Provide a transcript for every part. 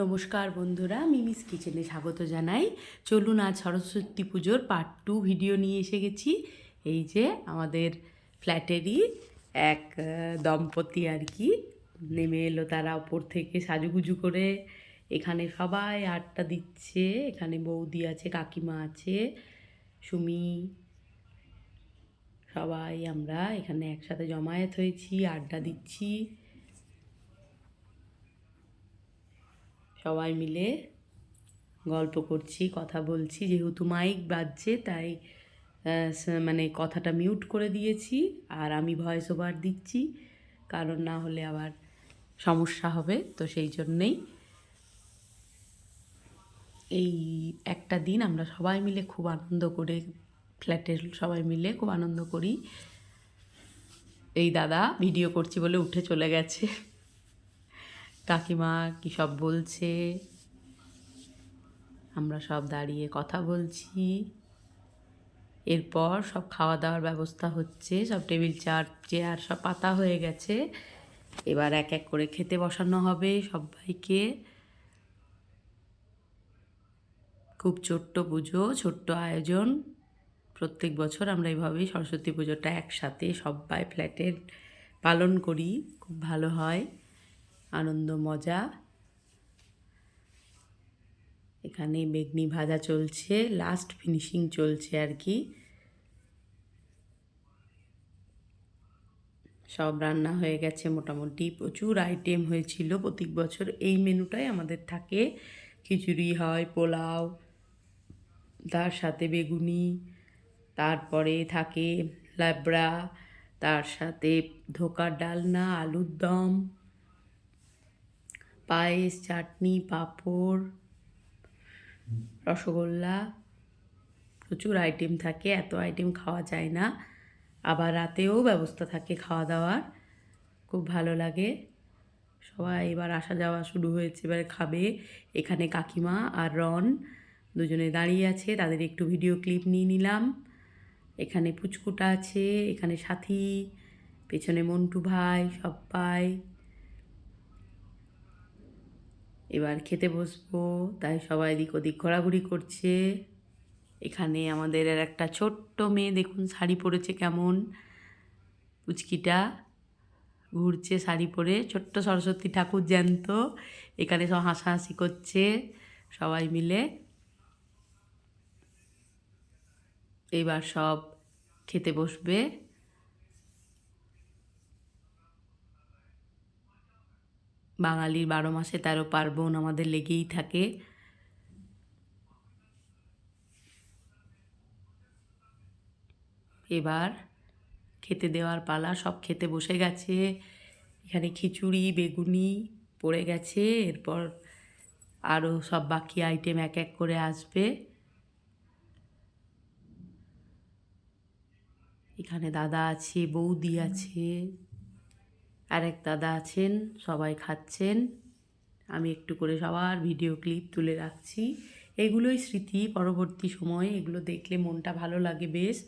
নমস্কার বন্ধুরা, মিমিস কিচেনে স্বাগত জানাই। চলুন আজ সরস্বতী পুজোর পার্ট টু ভিডিও নিয়ে এসে গেছি। এই যে আমাদের ফ্ল্যাটেরই এক দম্পতি আর কি নেমে এলো তারা ওপর থেকে সাজুগুজু করে। এখানে সবাই আড্ডা দিচ্ছে, এখানে বৌদি আছে, কাকিমা আছে, সুমি, সবাই আমরা এখানে একসাথে জমায়েত হয়েছি, আড্ডা দিচ্ছি। সবাই মিলে গল্প করছি, কথা বলছি। যেহেতু মাইক বাজছে, তাই মানে কথাটা মিউট করে দিয়েছি আর আমি ভয়েস ওভার দিচ্ছি। কারণ না হলে আবার সমস্যা হবে, তো সেই জন্যেই। এই একটা দিন আমরা সবাই মিলে খুব আনন্দ করে ফ্ল্যাটের সবাই মিলে খুব আনন্দ করি। এই দাদা ভিডিও করছি বলে উঠে চলে গেছে। কাকিমা কী সব বলছে? আমরা সব দাঁড়িয়ে কথা বলছি। এরপর সব খাওয়া দাওয়ার ব্যবস্থা হচ্ছে, সব টেবিল, চার, চেয়ার সব পাতা হয়ে গেছে। এবার এক এক করে খেতে বসানো হবে সবাইকে। খুব ছোট্ট পুজো, ছোট্ট আয়োজন। প্রত্যেক বছর আমরা এইভাবেই সরস্বতী পুজোটা একসাথে সবাই ফ্ল্যাটের পালন করি, খুব ভালো হয়। আনন্দ, মজা। এখানে বেগনি ভাজা চলছে লাস্ট ফিনিশিং চলছে আর কি। সব রান্না হয়ে গেছে মোটামুটি। প্রচুর আইটেম হয়েছিল প্রত্যেক বছর। এই মেনুটাই আমাদের থাকে। খিচুড়ি হয়, পোলাও, তার সাথে বেগুনি, তারপরে থাকে লাবড়া তার সাথে ধোকার ডালনা, আলুর দম। পায়েস, চাটনি, পাঁপড়, রসগোল্লা, প্রচুর আইটেম থাকে, এত আইটেম খাওয়া যায় না। আবার রাতেও ব্যবস্থা থাকে খাওয়া দাওয়ার, খুব ভালো লাগে। সবাই এবার আসা যাওয়া শুরু হয়েছে, এবার খাবে। এখানে কাকিমা আর রন দুজনে দাঁড়িয়ে আছে, তাদের একটু ভিডিও ক্লিপ নিয়ে নিলাম। এখানে পুচকুটা আছে, এখানে সাথী, পেছনে মন্টু ভাই সবাই এবার খেতে বসবো, তাই সবাই এদিক ওদিক ঘোরাঘুরি করছে। এখানে আমাদের আর একটা ছোট্ট মেয়ে, দেখুন শাড়ি পরেছে কেমন। পুচকিটা ঘুরছে শাড়ি পরে, ছোট্ট সরস্বতী ঠাকুর জ্যান্ত। এখানে সব হাসাহাসি করছে সবাই মিলে। এবার সব খেতে বসবে। বাঙালির বারো মাসে তেরো পার্বণ আমাদের লেগেই থাকে। এবার খেতে দেওয়ার পালা, সব খেতে বসে গেছে। এখানে খিচুড়ি, বেগুনি পড়ে গেছে। এরপর আরও সব বাকি আইটেম এক এক করে আসবে। এখানে দাদা আছে, বৌদি আছে। আরেক দাদা আছেন, সবাই খাচ্ছেন। আমি একটু করে সবার ভিডিও ক্লিপ তুলে রাখছি। এগুলোই স্মৃতি, পরবর্তী সময়ে এগুলো দেখলে মনটা ভালো লাগে বেশ।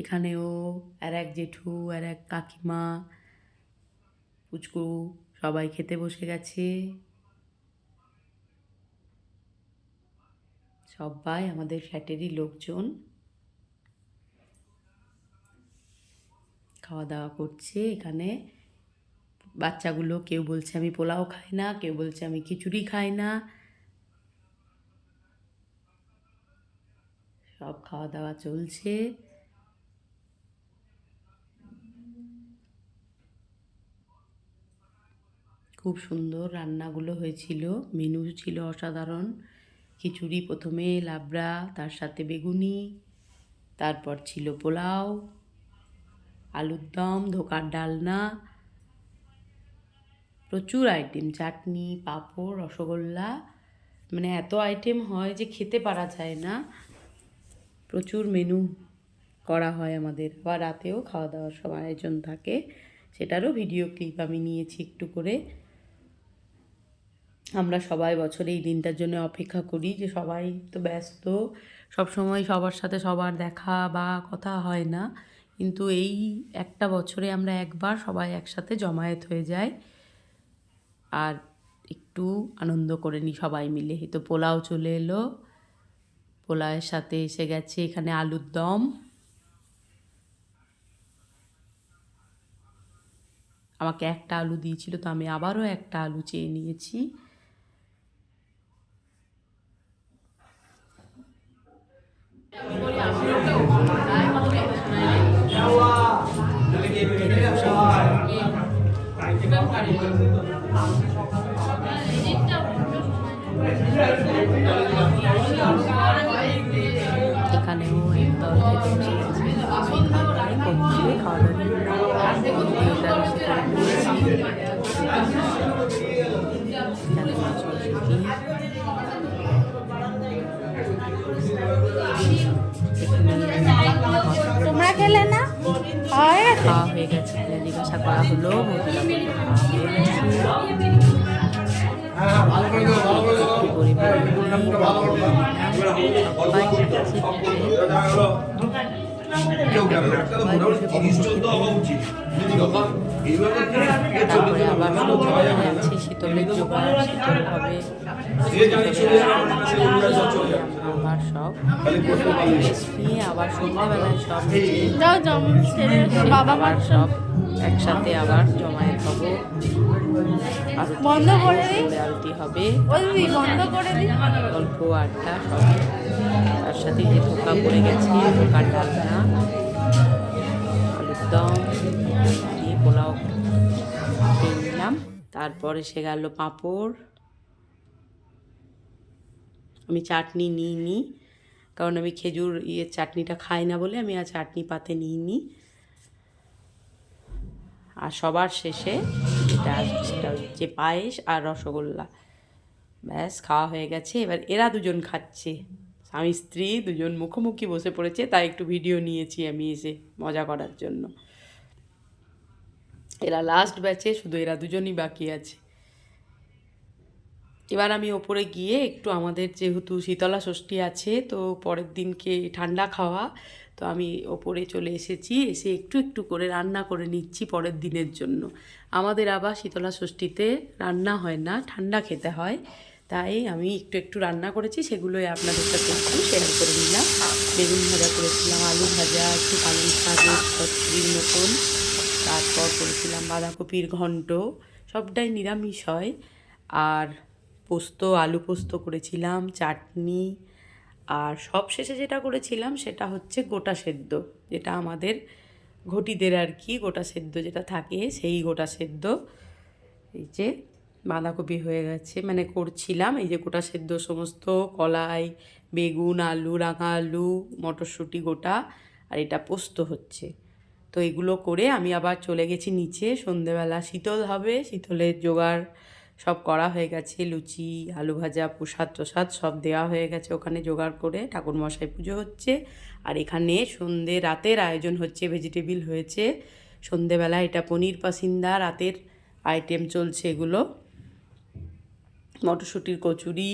এখানেও আর এক জেঠু, আর এক কাকিমা, পুচকু সবাই খেতে বসে গেছে। সবাই আমাদের ফ্ল্যাটেরই লোকজন খাওয়া দাওয়া করছে এখানে। বাচ্চাগুলো কেউ বলছে আমি পোলাও খাই না, কেউ বলছে আমি খিচুড়ি খাই না। সব খাওয়া দাওয়া চলছে। খুব সুন্দর রান্নাগুলো হয়েছিল, মেনু ছিল অসাধারণ। খিচুড়ি প্রথমে, লাবড়া, তার সাথে বেগুনি, তারপর ছিল পোলাও, আলুর দম, ধোকার ডালনা প্রচুর আইটেম চাটনি, পাঁপড়, রসগোল্লা মানে এত আইটেম হয় যে খেতে পারা যায় না। প্রচুর মেনু করা হয় আমাদের। বা রাতেও খাওয়া দাওয়ার সব আয়োজন থাকে। সেটারও ভিডিও ক্লিপ আমি নিয়েছি একটু করে। আমরা সবাই বছরে এই দিনটার জন্য অপেক্ষা করি যে সবাই তো ব্যস্ত। সব সময় সবার সাথে সবার দেখা বা কথা হয় না। কিন্তু এই একটা বছরে আমরা একবার সবাই একসাথে জমায়েত হয়ে যাই। আর একটু আনন্দ করে নিই সবাই মিলে। তো পোলাও চলে এলো। পোলাওয়ের সাথে এসে গেছে এখানে আলুর দম। আমাকে একটা আলু দিয়েছিল, তো আমি আবারও একটা আলু চেয়ে নিয়েছি। এখানেও গেছে খাওয়া হয়ে জিজ্ঞাসা করা হলো মহিলা বলল খাওয়া একটু তারপরে আবার আছে শীতলের জোগাড় শীতল হবে। আবার সব। রেস্ট নিয়ে আবার সন্ধ্যাবেলায় সব যাও যেমন বাবা মার সব একসাথে আবার জমায়েত হব। বন্ধ করে আরতি হবে। বন্ধ করে দিই? গল্প আড্ডা সব তার সাথে যে ধোকা পড়ে গেছে, ধোকার ডালনা আলুর দম দিয়ে পোলাও খেয়ে নিলাম তারপর এসে গেল পাঁপড়। আমি চাটনি নিইনি, কারণ আমি খেজুর ইয়ে চাটনিটা খাই না বলে আমি আর চাটনি পাতে নিইনি। আর সবার শেষে যেটা সেটা হচ্ছে পায়েস আর রসগোল্লা। ব্যাস, খাওয়া হয়ে গেছে। এবার এরা দুজন খাচ্ছে। স্বামী স্ত্রী, দুজন মুখোমুখি বসে পড়েছে, তাই একটু ভিডিও নিয়েছি আমি এসে মজা করার জন্য। এরা লাস্ট ব্যাচে শুধু এরা দুজনই বাকি আছে। এবার আমি ওপরে গিয়ে একটু আমাদের যেহেতু শীতলা ষষ্ঠী আছে, তো পরের দিনকে ঠান্ডা খাওয়া, তো আমি ওপরে চলে এসেছি, এসে একটু একটু করে রান্না করে নিচ্ছি পরের দিনের জন্য। আমাদের আবার শীতলা ষষ্ঠীতে রান্না হয় না, ঠান্ডা খেতে হয়। তাই আমি একটু একটু রান্না করেছি, সেগুলোই আপনাদের সাথে একটু শেয়ার করে নিলাম। বেগুন ভাজা করেছিলাম, আলু ভাজা, একটু পালং শাকের চচ্চড়ির মতন তারপর করেছিলাম বাঁধাকপির ঘন্ট। সবটাই নিরামিষ হয়। আর পোস্ত, আলু পোস্ত করেছিলাম, চাটনি। আর সব শেষে যেটা করেছিলাম, সেটা হচ্ছে গোটা সেদ্ধ। যেটা আমাদের ঘটিদের আর কি গোটা সেদ্ধ যেটা থাকে, সেই গোটা সেদ্ধ। এই যে বাঁধাকপি হয়ে গেছে। মানে করছিলাম, এই যে গোটা সেদ্ধ সমস্ত কলাই, বেগুন, আলু, রাঙা আলু, মটরশুঁটি গোটা, আর এটা পোস্ত হচ্ছে। তো এগুলো করে আমি আবার চলে গেছি নিচে, সন্ধেবেলা শীতল হবে, শীতলের জোগাড় সব করা হয়ে গেছে, লুচি, আলু ভাজা, প্রসাদ প্রসাদ সব দেওয়া হয়ে গেছে ওখানে জোগাড় করে ঠাকুর মশাই পুজো হচ্ছে। আর এখানে সন্ধে রাতের আয়োজন হচ্ছে, ভেজিটেবিল হয়েছে। সন্ধেবেলা এটা পনির পাসিন্দা, রাতের আইটেম চলছে এগুলো। মটরশুঁটির কচুরি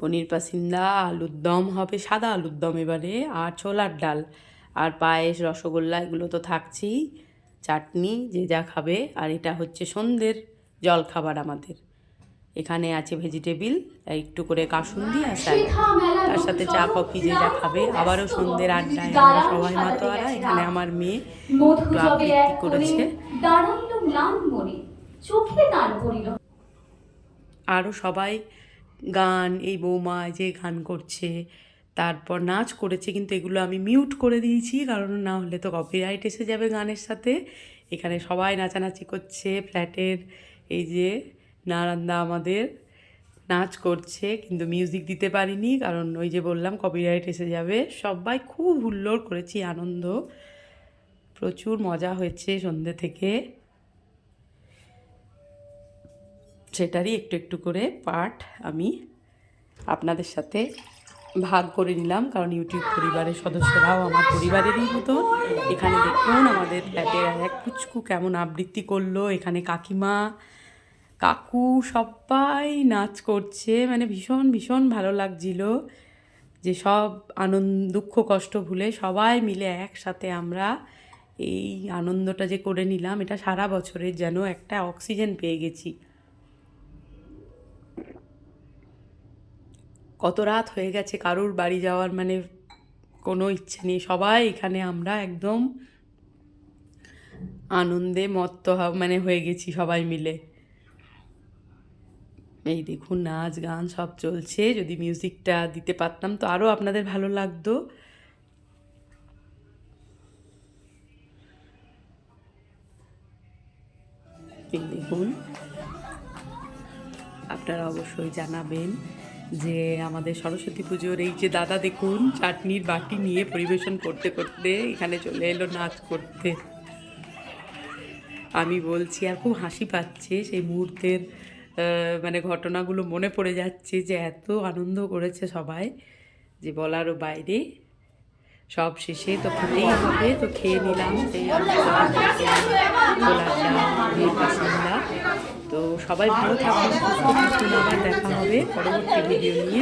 পনির পাসিন্দা আলুর দম হবে সাদা আলুর দম এবারে আর ছোলার ডাল আর পায়েস রসগোল্লা এগুলো তো থাকছেই। চাটনি যে যা খাবে আর এটা হচ্ছে সন্ধ্যের জল খাবার আমাদের। এখানে আছে ভেজিটেবিল একটু করে কাসুন্দি আর তার সাথে চা কফি যে যা খাবে আবারও সন্ধ্যের আড্ডায় আমরা সবাই মাতোয়ারা এখানে আমার মেয়ে একটু আবৃত্তি করেছে। চোখে দান করিল আরও সবাই গান, এই বৌমা যে গান করছে, তারপর নাচ করেছে, কিন্তু এগুলো আমি মিউট করে দিয়েছি, কারণ না হলে তো কপিরাইট এসে যাবে গানের সাথে। এখানে সবাই নাচানাচি করছে, ফ্ল্যাটের এই যে নারান্দা আমাদের নাচ করছে, কিন্তু মিউজিক দিতে পারিনি, কারণ ওই যে বললাম কপিরাইট এসে যাবে। সবাই খুব হুল্লোড় করেছি, আনন্দ। প্রচুর মজা হয়েছে সন্ধ্যে থেকে। সেটারই একটু একটু করে পার্ট আমি আপনাদের সাথে ভাগ করে নিলাম, কারণ ইউটিউব পরিবারের সদস্যরাও আমার পরিবারেরই মতো। এখানে দেখুন আমাদের ফ্ল্যাটের এক কুচকু কেমন আবৃত্তি করল, এখানে কাকিমা, কাকু সবাই নাচ করছে মানে ভীষণ ভীষণ ভালো লাগছিল। যে সব আনন্দ, দুঃখ, কষ্ট ভুলে সবাই মিলে একসাথে আমরা এই আনন্দটা যে করে নিলাম, এটা সারা বছরের যেন একটা অক্সিজেন পেয়ে গেছি। কত রাত হয়ে গেছে, কারুর বাড়ি যাওয়ার মানে কোনো ইচ্ছে নেই। সবাই এখানে, আমরা একদম আনন্দে মত্ত মানে হয়ে গেছি সবাই মিলে। এই দেখুন, নাচ, গান সব চলছে। যদি মিউজিকটা দিতে পারতাম তো আরও আপনাদের ভালো লাগতো। দেখুন, আপনারা অবশ্যই জানাবেন। যে আমাদের সরস্বতী পুজোর এই যে দাদা দেখুন, চাটনির বাটি নিয়ে পরিবেশন করতে করতে এখানে চলে এলো নাচ করতে। আমি বলছি, আর খুব হাসি পাচ্ছে সেই মুহূর্তের মানে ঘটনাগুলো মনে পড়ে যাচ্ছে যে এত আনন্দ করেছে সবাই যে বলারও বাইরে। সব শেষে তো খেতেই হবে, তো খেয়ে নিলাম। তো সবাই ভালো থাকুন, সুস্থ আবার দেখা হবে পরবর্তী ভিডিও নিয়ে।